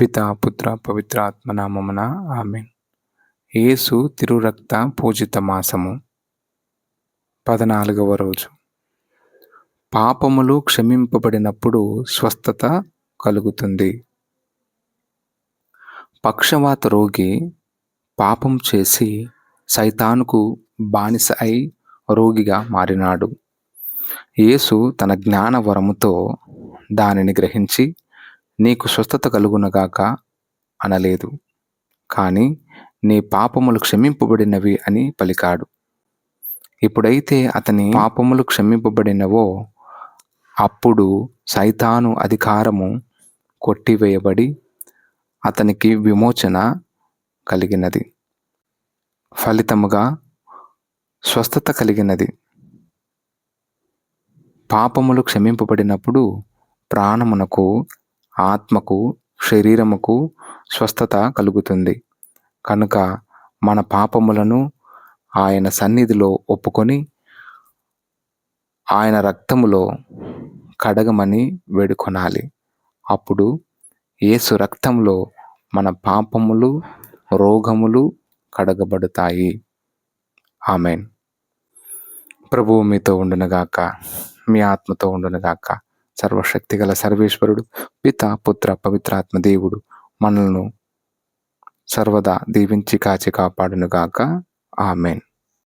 పిత పుత్ర పవిత్ర ఆత్మనామమున ఆమెన్. యేసు తిరురక్త పూజిత మాసము పదనాలుగవ రోజు. పాపములు క్షమింపబడినప్పుడు స్వస్థత కలుగుతుంది. పక్షవాత రోగి పాపం చేసి సైతానుకు బానిస అయి రోగిగా మారినాడు. యేసు తన జ్ఞానవరముతో దానిని గ్రహించి నీకు స్వస్థత కలుగునగాక అనలేదు. కానీ నీ పాపములు క్షమింపబడినవి అని పలికాడు. ఇప్పుడైతే అతని పాపములు క్షమింపబడినవో అప్పుడు సైతాను అధికారము కొట్టివేయబడి అతనికి విమోచన కలిగినది. ఫలితముగా స్వస్థత కలిగినది. పాపములు క్షమింపబడినప్పుడు ప్రాణమునకు ఆత్మకు శరీరముకు స్వస్థత కలుగుతుంది. కనుక మన పాపములను ఆయన సన్నిధిలో ఒప్పుకొని ఆయన రక్తములో కడగమని వేడుకొనాలి. అప్పుడు యేసు రక్తంలో మన పాపములు రోగములు కడగబడతాయి. ఆమెన్. ప్రభువు మీతో ఉండునగాక మీ ఆత్మతో ఉండునగాక. సర్వశక్తి గల సర్వేశ్వరుడు పిత పుత్ర పవిత్రాత్మ దేవుడు మనల్ని సర్వదా దీవించి కాచి కాపాడునుగాక. ఆమెన్.